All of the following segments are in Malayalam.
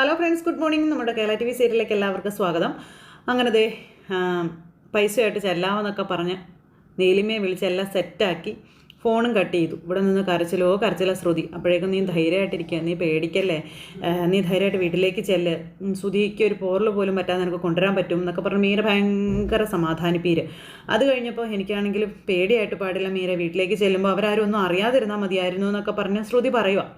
ഹലോ ഫ്രണ്ട്സ് ഗുഡ് മോർണിംഗ് നമ്മുടെ കേരള ടി വി സീരിയലിലേക്ക് എല്ലാവർക്കും സ്വാഗതം. അങ്ങനെ ദേ പൈസയായിട്ട് ചെല്ലാമെന്നൊക്കെ പറഞ്ഞ് നീലിമയെ വിളിച്ച് എല്ലാം സെറ്റാക്കി ഫോണും കട്ട് ചെയ്തു. ഇവിടെ നിന്ന് കരച്ചിലോ കരച്ചിലോ ശ്രുതി. അപ്പോഴേക്കും നീ ധൈര്യമായിട്ടിരിക്കുക നീ പേടിക്കല്ലേ? നീ ധൈര്യമായിട്ട് വീട്ടിലേക്ക് ചെല്ല്. ശ്രുതിക്ക് ഒരു പോറൽ പോലും പറ്റാതെ നിനക്ക് കൊണ്ടുവരാൻ പറ്റും എന്നൊക്കെ പറഞ്ഞ് മീര ഭയങ്കര സമാധാനിപ്പീര്. അത് കഴിഞ്ഞപ്പോൾ എനിക്കാണെങ്കിൽ പേടിയായിട്ട് പാടില്ല മീര. വീട്ടിലേക്ക് ചെല്ലുമ്പോൾ അവരാരും ഒന്നും അറിയാതിരുന്നാൽ മതിയായിരുന്നു എന്നൊക്കെ പറഞ്ഞ് ശ്രുതി പറയുക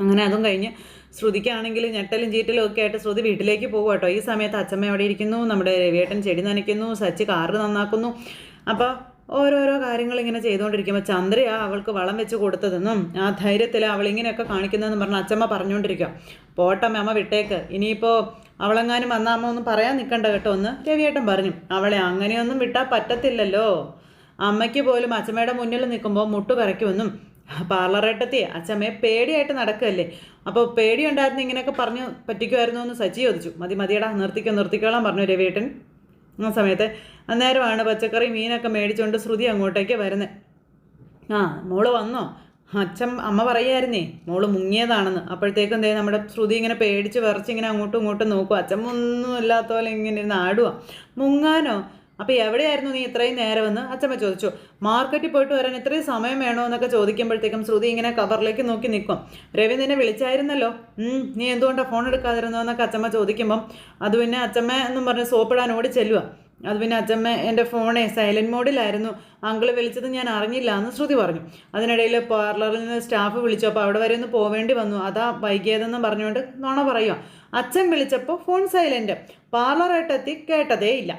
അങ്ങനെ അതും കഴിഞ്ഞ് ശ്രുതിക്കാണെങ്കിൽ ഞെട്ടലും ചീറ്റലും ഒക്കെ ആയിട്ട് ശ്രുതി വീട്ടിലേക്ക് പോകും കേട്ടോ. ഈ സമയത്ത് അച്ഛമ്മ അവിടെ ഇരിക്കുന്നു? നമ്മുടെ രവിയേട്ടൻ ചെടി നനയ്ക്കുന്നു സച്ചി കാറ് നന്നാക്കുന്നു. അപ്പോൾ ഓരോരോ കാര്യങ്ങൾ ഇങ്ങനെ ചെയ്തുകൊണ്ടിരിക്കുമ്പോൾ ചന്ദ്രയാ അവൾക്ക് വളം വെച്ച് കൊടുത്തതെന്നും ആ ധൈര്യത്തിൽ അവൾ ഇങ്ങനെയൊക്കെ കാണിക്കുന്നതെന്ന് പറഞ്ഞ് അച്ഛമ്മ പറഞ്ഞുകൊണ്ടിരിക്കുക പോട്ടമ്മ അമ്മ വിട്ടേക്ക്. ഇനിയിപ്പോൾ അവളെങ്ങാനും വന്ന അമ്മ ഒന്നും പറയാൻ നിൽക്കണ്ട കേട്ടോ ഒന്ന് രവിയേട്ടൻ പറഞ്ഞു. അവളെ അങ്ങനെയൊന്നും വിട്ടാൽ പറ്റത്തില്ലല്ലോ. അമ്മയ്ക്ക് പോലും അച്ഛമ്മയുടെ മുന്നിൽ നിൽക്കുമ്പോൾ മുട്ടു പിറയ്ക്കുമെന്നും പാർലറേട്ടെത്തി അച്ഛമ്മയെ പേടിയായിട്ട് നടക്കുകയല്ലേ അപ്പോൾ പേടിയുണ്ടായിരുന്നു ഇങ്ങനെയൊക്കെ പറഞ്ഞു പറ്റിക്കുമായിരുന്നു എന്ന് സച്ചി ചോദിച്ചു. മതി മതിയടാ നിർത്തിക്കോ നിർത്തിക്കോളാം പറഞ്ഞു രവിയേട്ടൻ. ആ സമയത്ത് അന്നേരമാണ് പച്ചക്കറി മീനൊക്കെ മേടിച്ചുകൊണ്ട് ശ്രുതി അങ്ങോട്ടേക്ക് വരുന്നത് ആ മോൾ വന്നോ? അച്ഛൻ അമ്മ പറയായിരുന്നേ മോൾ മുങ്ങിയതാണെന്ന്. അപ്പോഴത്തേക്കും എന്തേ നമ്മുടെ ശ്രുതി ഇങ്ങനെ പേടിച്ച് വിറച്ച് ഇങ്ങനെ അങ്ങോട്ടും ഇങ്ങോട്ടും നോക്കും. അച്ഛൻ ഒന്നും ഇല്ലാത്ത പോലെ ഇങ്ങനെ ഇരുന്ന് ആടുക മുങ്ങാനോ? അപ്പോൾ എവിടെയായിരുന്നു നീ ഇത്രയും നേരമെന്ന് അച്ഛമ്മ ചോദിച്ചു. മാർക്കറ്റിൽ പോയിട്ട് വരാൻ ഇത്രയും സമയം വേണോ എന്നൊക്കെ ചോദിക്കുമ്പോഴത്തേക്കും ശ്രുതി ഇങ്ങനെ കവറിലേക്ക് നോക്കി നിൽക്കും. രവി നിന്നെ വിളിച്ചായിരുന്നല്ലോ? നീ എന്തുകൊണ്ടാണ് ഫോൺ എടുക്കാതിരുന്നോ എന്നൊക്കെ അച്ഛമ്മ ചോദിക്കുമ്പം അത് പിന്നെ അച്ഛമ്മ എന്നും പറഞ്ഞ് സോപ്പിടാൻ ഓടി ചെല്ലുക അത് പിന്നെ അച്ഛമ്മ എന്റെ ഫോണെ സൈലന്റ് മോഡിലായിരുന്നു അങ്കിൾ വിളിച്ചത് ഞാൻ അറിഞ്ഞില്ല എന്ന് ശ്രുതി പറഞ്ഞു. അതിനിടയിൽ പാർലറിൽ നിന്ന് സ്റ്റാഫ് വിളിച്ചു. അപ്പോൾ അവിടെ വരെ ഒന്ന് പോവേണ്ടി വന്നു. അതാ വൈകിയതെന്ന് പറഞ്ഞുകൊണ്ട് നോണ പറയുക അച്ഛൻ വിളിച്ചപ്പോൾ ഫോൺ സൈലന്റ് പാർലറായിട്ടെത്തി കേട്ടതേ ഇല്ല.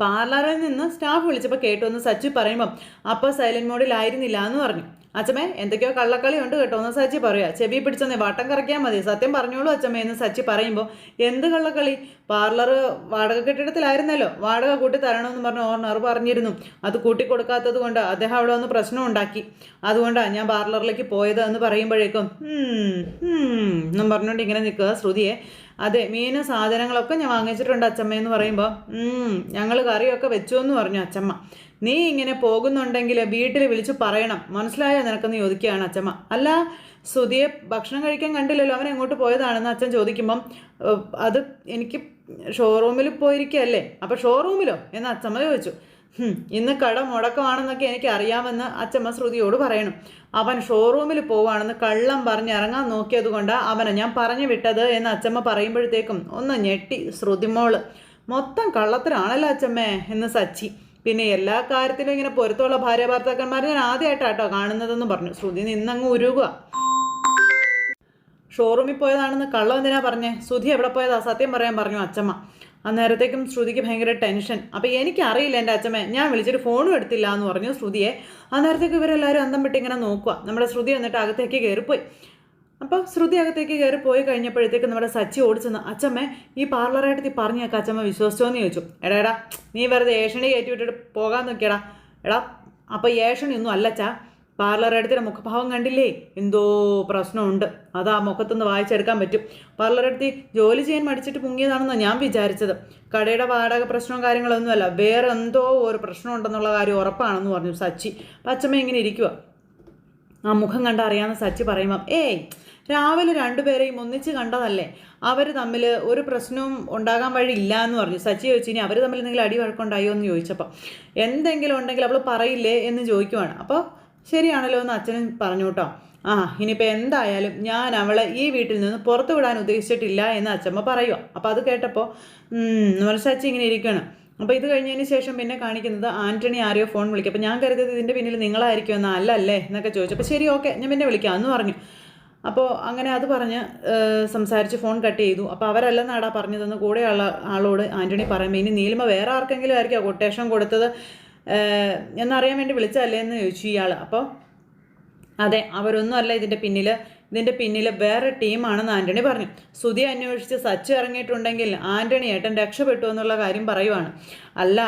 പാർലറിൽ നിന്ന് സ്റ്റാഫ് വിളിച്ചപ്പോൾ കേട്ടു എന്ന് സച്ചി പറയുമ്പം അപ്പോൾ സൈലന്റ് മോഡിലായിരുന്നില്ല എന്ന് പറഞ്ഞു. അച്ഛമ്മേ എന്തൊക്കെയോ കള്ളക്കളി ഉണ്ട് കേട്ടോ എന്ന് സച്ചി പറയുക ചെവി പിടിച്ചെന്നേ വട്ടം കറക്കിയാൽ മതി സത്യം പറഞ്ഞോളൂ അച്ഛമ്മേ എന്ന് സച്ചി പറയുമ്പോൾ എന്ത് കള്ളക്കളി? പാർലർ വാടക കെട്ടിടത്തിലായിരുന്നല്ലോ വാടക കൂട്ടി തരണമെന്ന് പറഞ്ഞ് ഓർണർ പറഞ്ഞിരുന്നു. അത് കൂട്ടി കൊടുക്കാത്തത് കൊണ്ട് അദ്ദേഹം അവിടെ വന്ന് പ്രശ്നം ഉണ്ടാക്കി. അതുകൊണ്ടാണ് ഞാൻ പാർലറിലേക്ക് പോയത് എന്ന് പറയുമ്പോഴേക്കും എന്നും പറഞ്ഞുകൊണ്ട് ഇങ്ങനെ നിൽക്കുക. ശ്രുതിയെ അതെ മീനും സാധനങ്ങളൊക്കെ ഞാൻ വാങ്ങിച്ചിട്ടുണ്ട് അച്ചമ്മ എന്ന് പറയുമ്പോൾ ഞങ്ങൾ കറിയൊക്കെ വെച്ചു എന്ന് പറഞ്ഞു അച്ചമ്മ. നീ ഇങ്ങനെ പോകുന്നുണ്ടെങ്കിൽ വീട്ടിൽ വിളിച്ചു പറയണം. മനസ്സിലായോ നിനക്കെന്ന് ചോദിക്കുകയാണ് അച്ചമ്മ. അല്ല സുധിയെ ഭക്ഷണം കഴിക്കാൻ കണ്ടില്ലല്ലോ അവൻ എങ്ങോട്ട് പോയതാണെന്ന് അച്ഛൻ ചോദിക്കുമ്പം അത് എനിക്ക് ഷോറൂമിൽ പോയിരിക്കുകയല്ലേ? അപ്പോൾ ഷോറൂമിലോ? എന്ന് അച്ചമ്മ ചോദിച്ചു. "ഹും, ഇന്ന് കട മുടക്കമാണെന്നൊക്കെ എനിക്ക് അറിയാമെന്ന് അച്ചമ്മ ശ്രുതിയോട് പറയണം. അവൻ ഷോറൂമിൽ പോവാണെന്ന് കള്ളം പറഞ്ഞ് ഇറങ്ങാൻ നോക്കിയത് കൊണ്ടാണ് അവനെ ഞാൻ പറഞ്ഞു വിട്ടത് എന്ന് അച്ചമ്മ പറയുമ്പോഴത്തേക്കും ഒന്ന് ഞെട്ടി ശ്രുതിമോൾ മൊത്തം കള്ളത്തിലാണല്ലോ അച്ചമ്മേ എന്ന് സച്ചി. പിന്നെ എല്ലാ കാര്യത്തിലും ഇങ്ങനെ പൊരുത്തമുള്ള ഭാര്യ ഭർത്താക്കന്മാരെ ഞാൻ ആദ്യമായിട്ടാട്ടോ കാണുന്നതെന്ന് പറഞ്ഞു. ശ്രുതി നിന്നങ്ങ് ഉരുകുക. ഷോറൂമിൽ പോയതാണെന്ന് കള്ളം എന്തിനാ പറഞ്ഞേ? സുധി എവിടെ പോയതാ? സത്യം പറയാൻ പറഞ്ഞു അച്ചമ്മ. അന്നേരത്തേക്കും ശ്രുതിക്ക് ഭയങ്കര ടെൻഷൻ. അപ്പം എനിക്കറിയില്ല എന്റെ അച്ഛമ്മ ഞാൻ വിളിച്ചിട്ട് ഫോണും എടുത്തില്ല എന്ന് പറഞ്ഞു ശ്രുതിയെ. അന്നേരത്തേക്ക് ഇവരെല്ലാവരും അന്തം വിട്ട് ഇങ്ങനെ നോക്കുക നമ്മുടെ ശ്രുതി എന്നിട്ട് അകത്തേക്ക് കയറിപ്പോയി. അപ്പോൾ ശ്രുതി അകത്തേക്ക് കയറി പോയി കഴിഞ്ഞപ്പോഴത്തേക്ക് നമ്മുടെ സച്ചി ഓടിച്ചെന്ന് അച്ഛമ്മ ഈ പാർലറായിട്ട് പറഞ്ഞേക്കാം അച്ഛമ്മ വിശ്വസിച്ചോ എന്ന് ചോദിച്ചു. എടാ എടാ നീ വെറുതെ ഏഷണി കയറ്റി വിട്ടിട്ട് പോകാൻ നോക്കിയടാ. എടാ അപ്പോൾ ഏഷണി ഒന്നും അല്ലച്ചാ പാർലറെടുത്തിന്റെ മുഖഭാവം കണ്ടില്ലേ? എന്തോ പ്രശ്നമുണ്ട്. അത് ആ മുഖത്തുനിന്ന് വായിച്ചെടുക്കാൻ പറ്റും. പാർലർ എടുത്തി ജോലി ചെയ്യാൻ മടിച്ചിട്ട് മുങ്ങിയതാണെന്നാണ് ഞാൻ വിചാരിച്ചത്. കടയുടെ വാടക പ്രശ്നവും കാര്യങ്ങളൊന്നുമല്ല. വേറെ എന്തോ ഒരു പ്രശ്നമുണ്ടെന്നുള്ള കാര്യം ഉറപ്പാണെന്ന് പറഞ്ഞു സച്ചി. പച്ചമ്മ ഇങ്ങനെ ഇരിക്കുക ആ മുഖം കണ്ട അറിയാവുന്ന സച്ചി പറയുമ്പം ഏയ് രാവിലെ രണ്ടുപേരെയും ഒന്നിച്ച് കണ്ടതല്ലേ? അവർ തമ്മിൽ ഒരു പ്രശ്നവും ഉണ്ടാകാൻ വഴിയില്ല എന്ന് പറഞ്ഞു. സച്ചി ചോദിച്ചു ഇനി അവർ തമ്മിൽ എന്തെങ്കിലും അടി വഴക്കുണ്ടായോ എന്ന് ചോദിച്ചപ്പോൾ എന്തെങ്കിലും ഉണ്ടെങ്കിൽ അവൾ പറയില്ലേ? എന്ന് ചോദിക്കുവാണ്. അപ്പോൾ ശരിയാണല്ലോ എന്ന് അച്ഛനും പറഞ്ഞു കേട്ടോ ആ ഇനിയിപ്പോൾ എന്തായാലും ഞാൻ അവളെ ഈ വീട്ടിൽ നിന്ന് പുറത്തു വിടാൻ ഉദ്ദേശിച്ചിട്ടില്ല എന്ന് അച്ഛമ്മ പറയുക അപ്പോൾ അത് കേട്ടപ്പോൾ മനസ്സാച്ചി ഇങ്ങനെ ഇരിക്കുകയാണ് അപ്പോൾ ഇത് കഴിഞ്ഞതിന് ശേഷം പിന്നെ കാണിക്കുന്നത് ആന്റണി ആരെയോ ഫോൺ വിളിക്കും. അപ്പോൾ ഞാൻ കരുതിയത് ഇതിന്റെ പിന്നിൽ നിങ്ങളായിരിക്കും എന്നാൽ അല്ല അല്ലേ എന്നൊക്കെ ചോദിച്ചു. അപ്പോൾ ശരി ഓക്കെ ഞാൻ പിന്നെ വിളിക്കാം എന്ന് പറഞ്ഞു. അപ്പോൾ അങ്ങനെ അത് പറഞ്ഞ് സംസാരിച്ച് ഫോൺ കട്ട് ചെയ്തു. അപ്പോൾ അവരല്ലെന്നാടാ പറഞ്ഞതെന്ന് കൂടെയുള്ള ആളോട് ആന്റണി പറയുമ്പോൾ ഇനി നീലിമ വേറെ ആർക്കെങ്കിലും ആയിരിക്കും കൊട്ടേഷൻ കൊടുത്തത് എന്നറിയാൻ വേണ്ടി വിളിച്ചതല്ലേ എന്ന് ചോദിച്ചു ഇയാൾ അപ്പോൾ അതെ അവരൊന്നും അല്ല ഇതിന്റെ പിന്നിൽ ഇതിന്റെ പിന്നിൽ വേറെ ടീമാണെന്ന് ആന്റണി പറഞ്ഞു. സുധി അന്വേഷിച്ച് സച്ചി ഇറങ്ങിയിട്ടുണ്ടെങ്കിൽ ആന്റണി ഏട്ടൻ രക്ഷപ്പെട്ടു എന്നുള്ള കാര്യം പറയുവാണ്. അല്ല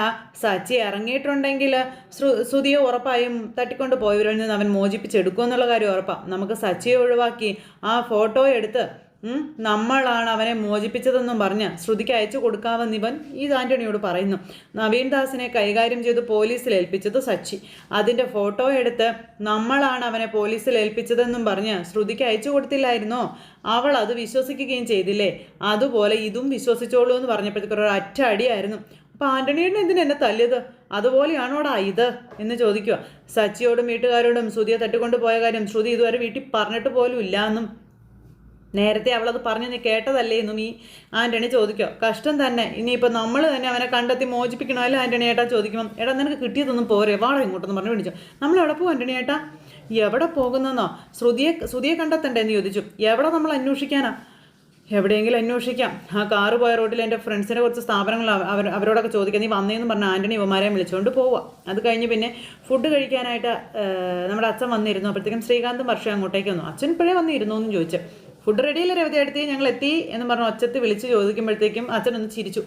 സച്ചി ഇറങ്ങിയിട്ടുണ്ടെങ്കിൽ സുതിയെ ഉറപ്പായും തട്ടിക്കൊണ്ട് പോയവരിൽ നിന്ന് അവൻ മോചിപ്പിച്ചെടുക്കുമെന്നുള്ള കാര്യം ഉറപ്പാണ് നമുക്ക് സച്ചിയെ ഒഴിവാക്കി ആ ഫോട്ടോ എടുത്ത് നമ്മളാണ് അവനെ മോചിപ്പിച്ചതെന്നും പറഞ്ഞ് ശ്രുതിക്ക് അയച്ചു കൊടുക്കാമെന്ന് ഇവൻ ഈ ആന്റണിയോട് പറയുന്നു. നവീൻ ദാസിനെ കൈകാര്യം ചെയ്ത് പോലീസിൽ ഏൽപ്പിച്ചത് സച്ചി. അതിന്റെ ഫോട്ടോ എടുത്ത് നമ്മളാണ് അവനെ പോലീസിൽ ഏൽപ്പിച്ചതെന്നും പറഞ്ഞ് ശ്രുതിക്ക് അയച്ചു കൊടുത്തില്ലായിരുന്നോ? അവൾ അത് വിശ്വസിക്കുകയും ചെയ്തില്ലേ? അതുപോലെ ഇതും വിശ്വസിച്ചോളൂ എന്ന് പറഞ്ഞപ്പോഴത്തേക്കൊരു അറ്റ അടിയായിരുന്നു. അപ്പൊ ആന്റണിയുടെ എന്തിനാ എന്നെ തല്ലിയത്? അതുപോലെയാണോടാ ഇത്? എന്ന് ചോദിക്കുക. സച്ചിയോടും വീട്ടുകാരോടും ശ്രുതിയെ തട്ടിക്കൊണ്ട് പോയ കാര്യം ശ്രുതി ഇതുവരെ വീട്ടിൽ പറഞ്ഞിട്ട് പോലും ഇല്ല എന്നും നേരത്തെ അവളത് പറഞ്ഞു നീ കേട്ടതല്ലേ എന്നും ഈ ആന്റണി ചോദിക്കോ കഷ്ടം തന്നെ. ഇനിയിപ്പോൾ നമ്മൾ തന്നെ അവനെ കണ്ടെത്തി മോചിപ്പിക്കണോ അല്ല ആന്റണി ഏട്ടാ ചോദിക്കുമ്പം? എടാ നിനക്ക് കിട്ടിയതൊന്നും പോരെ. വാടക ഇങ്ങോട്ടെന്ന് പറഞ്ഞു വിളിച്ചു. നമ്മൾ എവിടെ പോകും ആന്റണി ഏട്ടാ? എവിടെ പോകുന്നെന്നോ ശ്രുതിയെ ശ്രുതിയെ കണ്ടെത്തണ്ടേ എന്ന് ചോദിച്ചു. എവിടെ നമ്മൾ അന്വേഷിക്കാനാ? എവിടെയെങ്കിലും അന്വേഷിക്കാം. ആ കാറ് പോയ റോഡിൽ എന്റെ ഫ്രണ്ട്സിനെ കുറച്ച് സ്ഥാപനങ്ങൾ അവർ അവരോടൊക്കെ ചോദിക്കാം നീ വന്നേന്ന് പറഞ്ഞ ആന്റണി ഇവമാരെ വിളിച്ചുകൊണ്ട് പോവാം. അത് കഴിഞ്ഞ് പിന്നെ ഫുഡ് കഴിക്കാനായിട്ട് നമ്മുടെ അച്ഛൻ വന്നിരുന്നു. അപ്പോഴത്തേക്കും ശ്രീകാന്തും വർഷം അങ്ങോട്ടേക്ക് വന്നു. അച്ഛൻ ഇപ്പോഴേ വന്നിരുന്നു എന്ന് ചോദിച്ചു. ഫുഡ് റെഡിയല്ലേ രവതി അടുത്ത് ഞങ്ങൾ എത്തി എന്ന് പറഞ്ഞ് ഒച്ചത്ത് വിളിച്ച് ചോദിക്കുമ്പോഴത്തേക്കും അച്ഛൻ ഒന്ന് ചിരിച്ചു.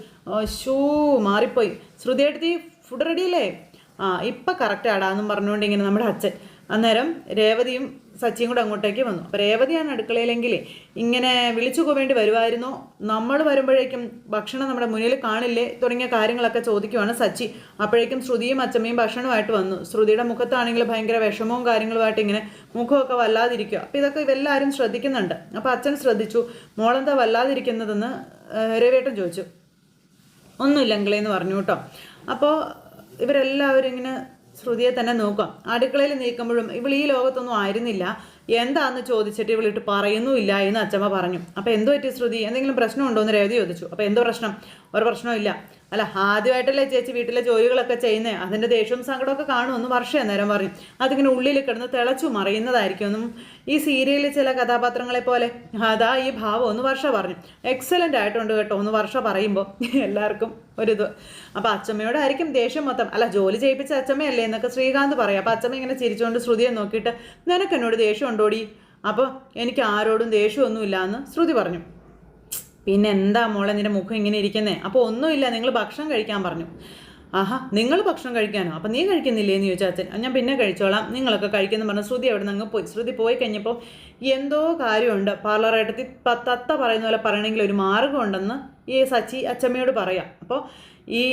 ഷൂ മാറിപ്പോയി. ശ്രുതി അടുത്ത് ഫുഡ് റെഡിയല്ലേ ആ ഇപ്പം കറക്റ്റ് ആടാന്നും പറഞ്ഞുകൊണ്ട് ഇങ്ങനെ നമ്മുടെ അച്ഛൻ. അന്നേരം രേവതിയും സച്ചിയും കൂടെ അങ്ങോട്ടേക്ക് വന്നു. അപ്പോൾ രേവതിയാണ് അടുക്കളയിലെങ്കിൽ ഇങ്ങനെ വിളിച്ചു പോവേണ്ടി വരുമായിരുന്നോ നമ്മൾ വരുമ്പോഴേക്കും ഭക്ഷണം നമ്മുടെ മുന്നിൽ കാണില്ലേ തുടങ്ങിയ കാര്യങ്ങളൊക്കെ ചോദിക്കുവാണ് സച്ചി. അപ്പോഴേക്കും ശ്രുതിയും അച്ചമ്മയും ഭക്ഷണമായിട്ട് വന്നു. ശ്രുതിയുടെ മുഖത്താണെങ്കിൽ ഭയങ്കര വിഷമവും കാര്യങ്ങളുമായിട്ട് ഇങ്ങനെ മുഖമൊക്കെ വല്ലാതിരിക്കുക അപ്പോൾ ഇതൊക്കെ ഇവെല്ലാവരും ശ്രദ്ധിക്കുന്നുണ്ട്. അപ്പോൾ അച്ഛൻ ശ്രദ്ധിച്ചു. മോളെന്താ വല്ലാതിരിക്കുന്നതെന്ന് രവേട്ടൻ ചോദിച്ചു. ഒന്നുമില്ല അങ്കിളേ എന്ന് പറഞ്ഞു കേട്ടോ. അപ്പോൾ ഇവരെല്ലാവരും ഇങ്ങനെ ശ്രുതിയെ തന്നെ നോക്കാം. അടുക്കളയിൽ നീക്കുമ്പോഴും ഇവൾ ഈ ലോകത്തൊന്നും ആയിരുന്നില്ല. എന്താന്ന് ചോദിച്ചിട്ട് ഇവളിട്ട് പറയുന്നുമില്ല എന്ന് അച്ചമ്മ പറഞ്ഞു. അപ്പോൾ എന്തോ പറ്റി ശ്രുതി? എന്തെങ്കിലും പ്രശ്നമുണ്ടോ എന്ന് രേവതി ചോദിച്ചു. അപ്പോൾ എന്തോ പ്രശ്നം? ഒരു പ്രശ്നവും ഇല്ല. അല്ല ആദ്യമായിട്ടല്ലേ ചേച്ചി വീട്ടിലെ ജോലികളൊക്കെ ചെയ്യുന്നേ. അതിന്റെ ദേഷ്യവും സങ്കടമൊക്കെ കാണുമെന്ന് വർഷം അന്നേരം പറഞ്ഞു. അതിങ്ങനെ ഉള്ളിൽ കിടന്ന് തിളച്ചു മറിയുന്നതായിരിക്കും എന്നും ഈ സീരിയലിൽ ചില കഥാപാത്രങ്ങളെ പോലെ. അതാ ഈ ഭാവം ഒന്ന് വർഷ പറഞ്ഞു. എക്സലന്റ് ആയിട്ടുണ്ട് കേട്ടോ ഒന്ന് വർഷ പറയുമ്പോൾ എല്ലാവർക്കും ഒരിത്. അപ്പോൾ അച്ചമ്മയോടായിരിക്കും ദേഷ്യം മൊത്തം. അല്ല ജോലി ചെയ്യിപ്പിച്ച അച്ചമ്മയല്ലേ എന്നൊക്കെ ശ്രീകാന്ത് പറയും. അപ്പോൾ അച്ചമ്മ ഇങ്ങനെ ചിരിച്ചുകൊണ്ട് ശ്രുതിയെ നോക്കിയിട്ട് നിനക്ക് എന്നോട് ദേഷ്യം ഉണ്ടോടി? അപ്പോൾ എനിക്ക് ആരോടും ദേഷ്യമൊന്നുമില്ല എന്ന് ശ്രുതി പറഞ്ഞു. പിന്നെ എന്താ മോളെ നിന്റെ മുഖം ഇങ്ങനെ ഇരിക്കുന്നേ? അപ്പോൾ ഒന്നുമില്ല നിങ്ങൾ ഭക്ഷണം കഴിക്കാൻ പറഞ്ഞു. ആഹാ നിങ്ങൾ ഭക്ഷണം കഴിക്കാനോ? അപ്പം നീ കഴിക്കുന്നില്ലേ എന്ന് ചോദിച്ചാൽ അച്ഛൻ ഞാൻ പിന്നെ കഴിച്ചോളാം. നിങ്ങളൊക്കെ കഴിക്കുന്നു പറഞ്ഞ ശ്രുതി അവിടെ നിന്ന് അങ്ങ് പോയി ശ്രുതി പോയി കഴിഞ്ഞപ്പോൾ എന്തോ കാര്യമുണ്ട്. പാർലറായിട്ട് തത്ത പറയുന്ന പോലെ പറയണമെങ്കിൽ ഒരു മാർഗമുണ്ടെന്ന് ഈ സച്ചി അച്ചമ്മയോട് പറയാം. അപ്പോൾ ഈ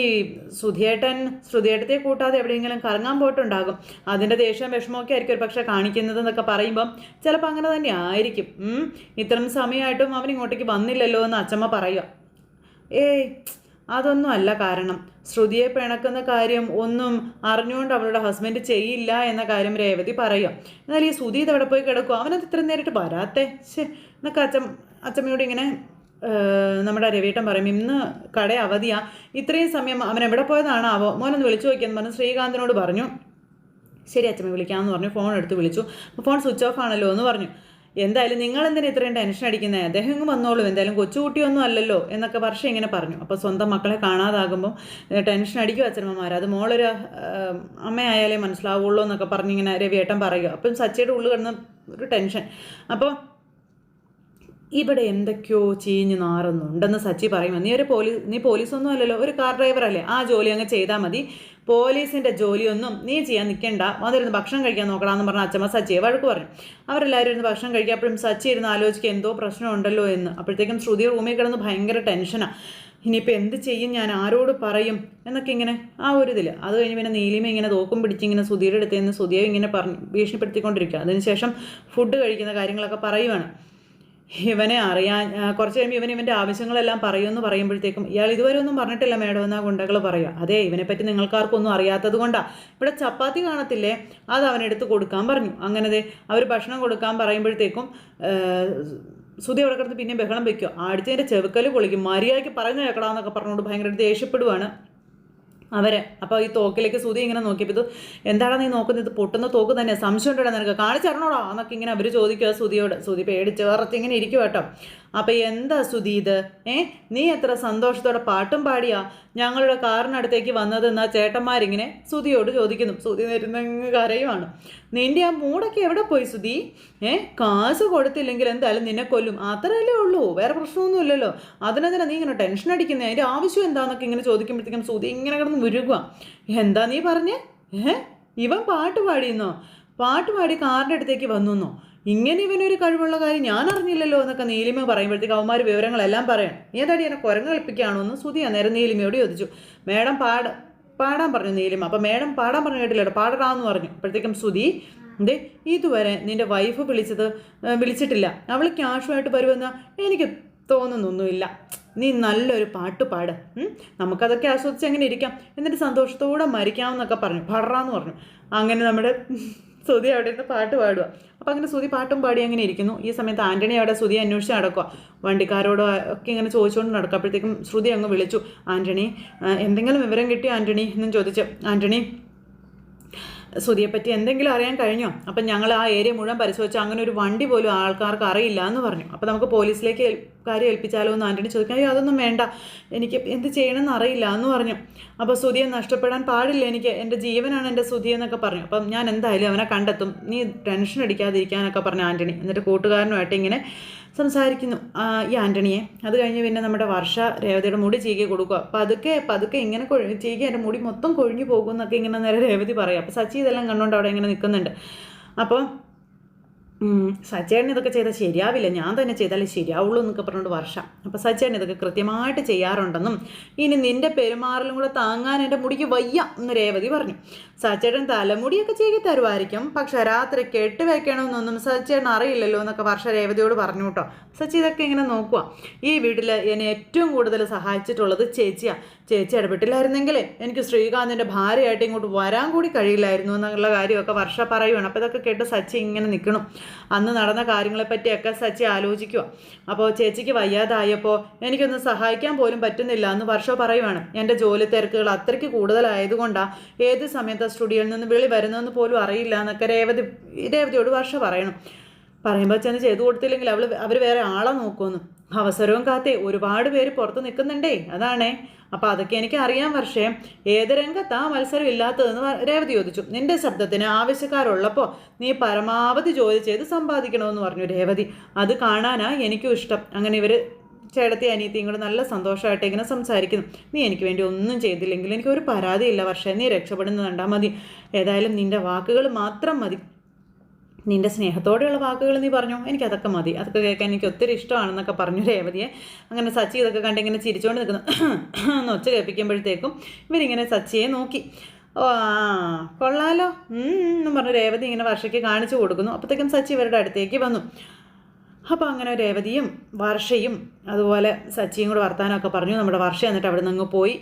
സുധിയേട്ടൻ ശ്രുതിയേട്ടത്തെ കൂട്ടാതെ എവിടെയെങ്കിലും കറങ്ങാൻ പോയിട്ടുണ്ടാകും. അതിന്റെ ദേഷ്യം വിഷമമൊക്കെ ആയിരിക്കും ഒരു പക്ഷേ കാണിക്കുന്നത് എന്നൊക്കെ പറയുമ്പം ചിലപ്പോൾ അങ്ങനെ തന്നെ ആയിരിക്കും. ഇത്രയും സമയമായിട്ടും അവൻ ഇങ്ങോട്ടേക്ക് വന്നില്ലല്ലോ എന്ന് അച്ചമ്മ പറയുക. ഏയ് അതൊന്നും അല്ല കാരണം. ശ്രുതിയെ പിണക്കുന്ന കാര്യം ഒന്നും അറിഞ്ഞുകൊണ്ട് അവളുടെ ഹസ്ബൻഡ് ചെയ്യില്ല എന്ന കാര്യം രേവതി പറയും. എന്നാൽ ഈ ഇത് അവിടെ പോയി കിടക്കും അവനത് ഇത്ര നേരിട്ട് വരാത്തെ? ശേ എന്നൊക്കെ അച്ഛൻ അച്ഛമ്മയോട് ഇങ്ങനെ നമ്മുടെ രവിയേട്ടൻ പറയും ഇന്ന് കട അവധിയാ. ഇത്രയും സമയം അവൻ എവിടെ പോയതാണാവോ? മോനൊന്ന് വിളിച്ചു നോക്കിയെന്ന് പറഞ്ഞ് ശ്രീകാന്തിനോട് പറഞ്ഞു. ശരി അച്ഛമ്മ വിളിക്കാമെന്ന് പറഞ്ഞു. ഫോൺ എടുത്ത് വിളിച്ചു. ഫോൺ സ്വിച്ച് ഓഫ് ആണല്ലോ എന്ന് പറഞ്ഞു. എന്തായാലും നിങ്ങൾ എന്തിനാ ഇത്രയും ടെൻഷൻ അടിക്കുന്നത് അദ്ദേഹം ഇങ്ങ് വന്നോളൂ. എന്തായാലും കൊച്ചുകുട്ടിയൊന്നും അല്ലല്ലോ എന്നൊക്കെ വർഷം ഇങ്ങനെ പറഞ്ഞു. അപ്പോൾ സ്വന്തം മക്കളെ കാണാതാകുമ്പോൾ ടെൻഷൻ അടിക്കും അച്ഛനമ്മമാർ അത് മോളൊരു അമ്മയായാലേ മനസ്സിലാവുള്ളൂ എന്നൊക്കെ പറഞ്ഞിങ്ങനെ രവിയേട്ടൻ പറയുക. അപ്പം സച്ചിയുടെ ഉള്ളിൽ കിടന്ന ഒരു ടെൻഷൻ അപ്പോൾ ഇവിടെ എന്തൊക്കെയോ ചീഞ്ഞ് നാറുന്നുണ്ടെന്ന് സച്ചി പറയുമ്പോൾ നീ ഒരു പോലീസ് നീ പോലീസൊന്നും അല്ലല്ലോ. ഒരു കാർ ഡ്രൈവർ അല്ലേ? ആ ജോലി അങ്ങ് ചെയ്താൽ മതി. പോലീസിന്റെ ജോലിയൊന്നും നീ ചെയ്യാൻ നിൽക്കണ്ട വന്നിരുന്ന് ഭക്ഷണം കഴിക്കാൻ നോക്കണമെന്ന് പറഞ്ഞ അച്ഛമ്മ സച്ചിയെ വഴക്ക് പറഞ്ഞു. അവരെല്ലാവരും ഇരുന്ന് ഭക്ഷണം കഴിക്കുക. അപ്പോഴും സച്ചി ഇരുന്ന് ആലോചിക്കുക എന്തോ പ്രശ്നമുണ്ടല്ലോ എന്ന്. അപ്പോഴത്തേക്കും ശ്രുതി റൂമിൽ കിടന്ന് ഭയങ്കര ടെൻഷനാണ് ഇനിയിപ്പോൾ എന്ത് ചെയ്യും? ഞാൻ ആരോട് പറയും? എന്നൊക്കെ ഇങ്ങനെ ആ ഒരു ഇതിൽ അത് കഴിഞ്ഞ് പിന്നെ നീലിമ ഇങ്ങനെ തോക്കും പിടിച്ച് ഇങ്ങനെ സുധിയുടെ അടുത്ത് നിന്ന് സുധിയെ ഇങ്ങനെ പറഞ്ഞ് ഭീഷണിപ്പെടുത്തിക്കൊണ്ടിരിക്കുക. അതിനുശേഷം ഫുഡ് കഴിക്കുന്ന കാര്യങ്ങളൊക്കെ പറയുവാണ്. ഇവനെ അറിയാൻ കുറച്ച് കഴിയുമ്പോൾ ഇവൻ ഇവന്റെ ആവശ്യങ്ങളെല്ലാം പറയുമെന്ന് പറയുമ്പോഴത്തേക്കും ഇയാൾ ഇതുവരെ ഒന്നും പറഞ്ഞിട്ടില്ല മേഡം എന്നാ ഗുണ്ടകൾ പറയുക. അതെ ഇവനെപ്പറ്റി നിങ്ങൾക്കാർക്കൊന്നും അറിയാത്തത് കൊണ്ടാണ് ഇവിടെ ചപ്പാത്തി കാണത്തില്ലേ? അത് അവനെടുത്ത് കൊടുക്കാൻ പറഞ്ഞു. അങ്ങനെ അവർ ഭക്ഷണം കൊടുക്കാൻ പറയുമ്പോഴത്തേക്കും സുതി അവിടെ കിടന്ന് പിന്നെ ബഹളം വെക്കുക. ആടിച്ചതിന്റെ ചെവുക്കൽ പൊളിക്കും. മര്യാദയ്ക്ക് പറഞ്ഞു കേൾക്കടാന്നൊക്കെ പറഞ്ഞുകൊണ്ട് ഭയങ്കര ദേഷ്യപ്പെടുവാണ്. അവർ. അപ്പോൾ ഈ തോക്കിലേക്ക് സുതി ഇങ്ങനെ നോക്കിയപ്പോൾ ഇത് എന്താണ് നീ നോക്കുന്നത്? ഇത് പൊട്ടുന്ന തോക്ക് തന്നെ. സംശയം ഉണ്ടോ നിനക്ക്? കാണിച്ചറിഞ്ഞോടാ എന്നൊക്കെ ഇങ്ങനെ അവർ ചോദിക്കുക സുതിയോട് സുതി പേടിച്ച് വേറെ ഇങ്ങനെ ഇരിക്കും കേട്ടോ. അപ്പോൾ എന്താ സുധീത് ഏ? നീ എത്ര സന്തോഷത്തോടെ പാട്ടും പാടിയാ? ഞങ്ങളുടെ കാറിനടുത്തേക്ക് വന്നതെന്നാ ചേട്ടന്മാരിങ്ങനെ സുധിയോട് ചോദിക്കുന്നു. സുധി നിരുന്നങ്ങ് കരയുമാണ് നിന്റെ ആ മൂടൊക്കെ എവിടെ പോയി സുധി? ഏ? കാശ് കൊടുത്തില്ലെങ്കിൽ എന്തായാലും നിന്നെ കൊല്ലും. അത്രയല്ലേ ഉള്ളൂ. വേറെ പ്രശ്നമൊന്നുമില്ലല്ലോ. അതിനെതിരെ നീ ഇങ്ങനെ ടെൻഷൻ അടിക്കുന്നത് അതിന്റെ ആവശ്യം എന്താന്നൊക്കെ ഇങ്ങനെ ചോദിക്കുമ്പോഴത്തേക്കും സുധി ഇങ്ങനെ കിടന്ന് ഉരുകുക എന്താ നീ പറഞ്ഞേ? ഏ? ഇവൻ പാട്ട് പാടിയെന്നോ? പാട്ട് പാടി കാറിന്റെ അടുത്തേക്ക് വന്നുന്നോ? ഇങ്ങനെ ഇവനൊരു കഴിവുള്ള കാര്യം ഞാൻ അറിഞ്ഞില്ലല്ലോ എന്നൊക്കെ നീലിമ പറയുമ്പോഴത്തേക്ക് അവന്മാർ വിവരങ്ങളെല്ലാം പറയാം ഏതാടി എന്നെ കുരങ്ങ് കളിപ്പിക്കുകയാണോ എന്ന് സുതി അന്നേരം നീലിമയോട് ചോദിച്ചു. മേഡം പാട പാടാൻ പറഞ്ഞു നീലിമ. അപ്പം മേഡം പാടാൻ പറഞ്ഞു കേട്ടില്ലല്ലോ പാടടാന്ന് പറഞ്ഞു. അപ്പോഴത്തേക്കും സുതി ദേ ഇതുവരെ നിന്റെ വൈഫ് വിളിച്ചത് വിളിച്ചിട്ടില്ല. അവൾ ക്യാഷുമായിട്ട് വരുമെന്ന് എനിക്ക് തോന്നുന്നൊന്നുമില്ല. നീ നല്ലൊരു പാട്ട് പാട്. നമുക്കതൊക്കെ ആസ്വദിച്ച് എങ്ങനെ ഇരിക്കാം? എന്നിട്ട് സന്തോഷത്തോടെ മരിക്കാമെന്നൊക്കെ പറഞ്ഞു. പാടറാന്ന് പറഞ്ഞു. അങ്ങനെ നമ്മുടെ സുതി അവിടെ ഇരുന്ന് പാട്ട് പാടുക അപ്പോൾ അങ്ങനെ സുതി പാട്ടും പാടി അങ്ങനെ ഇരിക്കുന്നു. ഈ സമയത്ത് ആന്റണി അവിടെ സുതി അന്വേഷിച്ച് നടക്കുക വണ്ടിക്കാരോട് ഒക്കെ ഇങ്ങനെ ചോദിച്ചുകൊണ്ട് നടക്കുക അപ്പോഴത്തേക്കും ശ്രുതി അങ്ങ് വിളിച്ചു. ആന്റണി എന്തെങ്കിലും വിവരം കിട്ടിയോ ആന്റണി എന്നും ചോദിച്ചു. ആന്റണി സുതിയെപ്പറ്റി എന്തെങ്കിലും അറിയാൻ കഴിഞ്ഞോ? അപ്പം ഞങ്ങൾ ആ ഏരിയ മുഴുവൻ പരിശോധിച്ചു അങ്ങനെ ഒരു വണ്ടി പോലും ആൾക്കാർക്ക് അറിയില്ല എന്ന് പറഞ്ഞു. അപ്പോൾ നമുക്ക് പോലീസിലേക്ക് കാര്യം ഏൽപ്പിച്ചാലോ എന്ന് ആന്റണി ചോദിക്കാൻ അയ്യോ അതൊന്നും വേണ്ട. എനിക്ക് എന്ത് ചെയ്യണമെന്ന് അറിയില്ല എന്ന് പറഞ്ഞു. അപ്പോൾ സുതിയെ നഷ്ടപ്പെടാൻ പാടില്ല. എനിക്ക് എന്റെ ജീവനാണ് എന്റെ സുതി എന്നൊക്കെ പറഞ്ഞു. അപ്പം ഞാൻ എന്തായാലും അവനെ കണ്ടെത്തും. നീ ടെൻഷൻ അടിക്കാതിരിക്കാനൊക്കെ പറഞ്ഞു ആന്റണി എന്നിട്ട് കൂട്ടുകാരനുമായിട്ട് ഇങ്ങനെ സംസാരിക്കുന്നു ഈ ആന്റണിയെ അത് കഴിഞ്ഞ് പിന്നെ നമ്മുടെ വർഷ രേവതിയുടെ മുടി ചീകി കൊടുക്കുക. പതുക്കെ പതുക്കെ ഇങ്ങനെ ചീകി എന്റെ മുടി മൊത്തം കൊഴിഞ്ഞു പോകും എന്നൊക്കെ ഇങ്ങനെ നേരെ രേവതി പറയും അപ്പോൾ സച്ചി ഇതെല്ലാം കണ്ടുകൊണ്ട് അവിടെ ഇങ്ങനെ നിൽക്കുന്നുണ്ട് അപ്പോൾ സച്ചേട്ടൻ ഇതൊക്കെ ചെയ്താൽ ശരിയാവില്ല. ഞാൻ തന്നെ ചെയ്താലേ ശരിയാവുള്ളൂ എന്നൊക്കെ പറഞ്ഞുകൊണ്ട് വർഷം. അപ്പോൾ സച്ചേട്ടൻ ഇതൊക്കെ കൃത്യമായിട്ട് ചെയ്യാറുണ്ടെന്നും ഇനി നിന്റെ പെരുമാറലും കൂടെ താങ്ങാൻ എന്റെ മുടിക്ക് വയ്യ എന്ന് രേവതി പറഞ്ഞു. സച്ചേട്ടൻ തലമുടിയൊക്കെ ചെയ്തി തരുമായിരിക്കും. പക്ഷെ രാത്രി കെട്ട് വെക്കണമെന്നൊന്നും സച്ചേട്ടൻ അറിയില്ലല്ലോ എന്നൊക്കെ വർഷ രേവതിയോട് പറഞ്ഞു കേട്ടോ. സച്ചി ഇതൊക്കെ ഇങ്ങനെ നോക്കുക ഈ വീട്ടിൽ എന്നെ ഏറ്റവും കൂടുതൽ സഹായിച്ചിട്ടുള്ളത് ചേച്ചിയാണ് ചേച്ചി ഇടപെട്ടില്ലായിരുന്നെങ്കിൽ എനിക്ക് ശ്രീകാന്തിന്റെ ഭാര്യയായിട്ട് ഇങ്ങോട്ട് വരാൻ കൂടി കഴിയില്ലായിരുന്നു എന്നുള്ള കാര്യമൊക്കെ വർഷ പറയുവാണ്. അപ്പോൾ ഇതൊക്കെ കേട്ട് സച്ചി ഇങ്ങനെ നിൽക്കണം. അന്ന് നടന്ന കാര്യങ്ങളെപ്പറ്റിയൊക്കെ സച്ചി ആലോചിക്കുക അപ്പോൾ ചേച്ചിക്ക് വയ്യാതായപ്പോൾ എനിക്കൊന്ന് സഹായിക്കാൻ പോലും പറ്റുന്നില്ല എന്ന് വർഷ പറയുവാണ്. എന്റെ ജോലി തിരക്കുകൾ അത്രയ്ക്ക് കൂടുതലായതുകൊണ്ടാണ് ഏത് സമയത്ത് സ്റ്റുഡിയോയിൽ നിന്ന് വിളി വരുന്നതെന്ന് പോലും അറിയില്ല എന്നൊക്കെ രേവതി രേവതിയോട് വർഷ പറയണം. പറയുമ്പോൾ ചെന്ന് ചെയ്തു കൊടുത്തില്ലെങ്കിൽ അവൾ അവർ വേറെ ആളെ നോക്കുമെന്ന്. അവസരവും കാത്തേ ഒരുപാട് പേര് പുറത്ത് നിൽക്കുന്നുണ്ടേ അതാണേ. അപ്പോൾ അതൊക്കെ എനിക്ക് അറിയാം പക്ഷേ ഏത് രംഗത്താ മത്സരം ഇല്ലാത്തതെന്ന് രേവതി ചോദിച്ചു. നിന്റെ ശബ്ദത്തിന് ആവശ്യക്കാരുള്ളപ്പോൾ നീ പരമാവധി ജോലി ചെയ്ത് സമ്പാദിക്കണമെന്ന് പറഞ്ഞു രേവതി. അത് കാണാനാ എനിക്കും ഇഷ്ടം. അങ്ങനെ ഇവർ ചേട്ടത്തി അനിയത്തിയും കൂടെ നല്ല സന്തോഷമായിട്ട് ഇങ്ങനെ സംസാരിക്കുന്നു. നീ എനിക്ക് വേണ്ടി ഒന്നും ചെയ്തില്ലെങ്കിൽ എനിക്ക് ഒരു പരാതിയില്ല പക്ഷേ നീ രക്ഷപ്പെടുന്നത് കണ്ടാൽ മതി. ഏതായാലും നിന്റെ വാക്കുകൾ മാത്രം മതി. നിന്റെ സ്നേഹത്തോടെയുള്ള വാക്കുകൾ നീ പറഞ്ഞു? എനിക്ക് അതൊക്കെ മതി. അതൊക്കെ കേൾക്കാൻ എനിക്ക് ഒത്തിരി ഇഷ്ടമാണെന്നൊക്കെ പറഞ്ഞു രേവതിയെ? അങ്ങനെ സച്ചി ഇതൊക്കെ കണ്ട് ഇങ്ങനെ ചിരിച്ചുകൊണ്ട് നിൽക്കുന്നു എന്ന് ഒച്ച കേൾപ്പിക്കുമ്പോഴത്തേക്കും ഇവരിങ്ങനെ സച്ചിയെ നോക്കി. ഓ ആ കൊള്ളാലോ. എന്നും പറഞ്ഞു രേവതി ഇങ്ങനെ വർഷയ്ക്ക് കാണിച്ചു കൊടുക്കുന്നു. അപ്പോഴത്തേക്കും സച്ചി ഇവരുടെ അടുത്തേക്ക് വന്നു. അപ്പോൾ അങ്ങനെ രേവതിയും വർഷയും അതുപോലെ സച്ചിയും കൂടെ വർത്താനമൊക്കെ പറഞ്ഞു. നമ്മുടെ വർഷ എന്നിട്ട് അവിടെ നിന്ന് പോയി.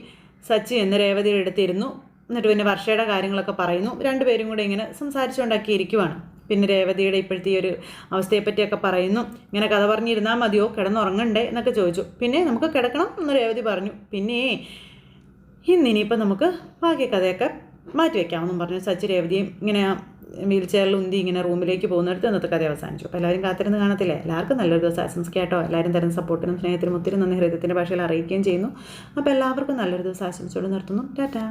സച്ചി എന്ന് രേവതിയുടെ അടുത്തിരുന്നു എന്നിട്ട് പിന്നെ വർഷയുടെ കാര്യങ്ങളൊക്കെ പറയുന്നു. രണ്ടുപേരും കൂടെ ഇങ്ങനെ സംസാരിച്ചുകൊണ്ടൊക്കെ ഇരിക്കുവാണ്. പിന്നെ രേവതിയുടെ ഇപ്പോഴത്തെ ഈ ഒരു അവസ്ഥയെപ്പറ്റിയൊക്കെ പറയുന്നു. ഇങ്ങനെ കഥ പറഞ്ഞിരുന്നാൽ മതിയോ? കിടന്നുറങ്ങണ്ടേ എന്നൊക്കെ ചോദിച്ചു. പിന്നെ നമുക്ക് കിടക്കണം എന്ന് രേവതി പറഞ്ഞു. പിന്നെ ഇന്നിനിയിപ്പോൾ നമുക്ക് ബാക്കി കഥയൊക്കെ മാറ്റി വയ്ക്കാമെന്നും പറഞ്ഞു. സച്ചി രേവതിയും ഇങ്ങനെ വീൽ ചെയറിൽ ഉന്തി ഇങ്ങനെ റൂമിലേക്ക് പോകുന്നിടത്ത് ഇന്നത്തെ കഥ അവസാനിച്ചു. അപ്പോൾ എല്ലാവരും കാത്തിരുന്ന് കാണത്തില്ലേ? എല്ലാവർക്കും നല്ലൊരു ദിവസം ആശംസിക്കാട്ടോ എല്ലാവരും തരുന്ന സപ്പോർട്ടിനും സ്നേഹത്തിനും ഒത്തിരി നന്ദി ഹൃദയത്തിന്റെ ഭാഷയിൽ അറിയിക്കുകയും ചെയ്യുന്നു. അപ്പോൾ എല്ലാവർക്കും നല്ലൊരു ദിവസം ആശംസിച്ചുകൊണ്ട് നിർത്തുന്നു. ടാറ്റാ.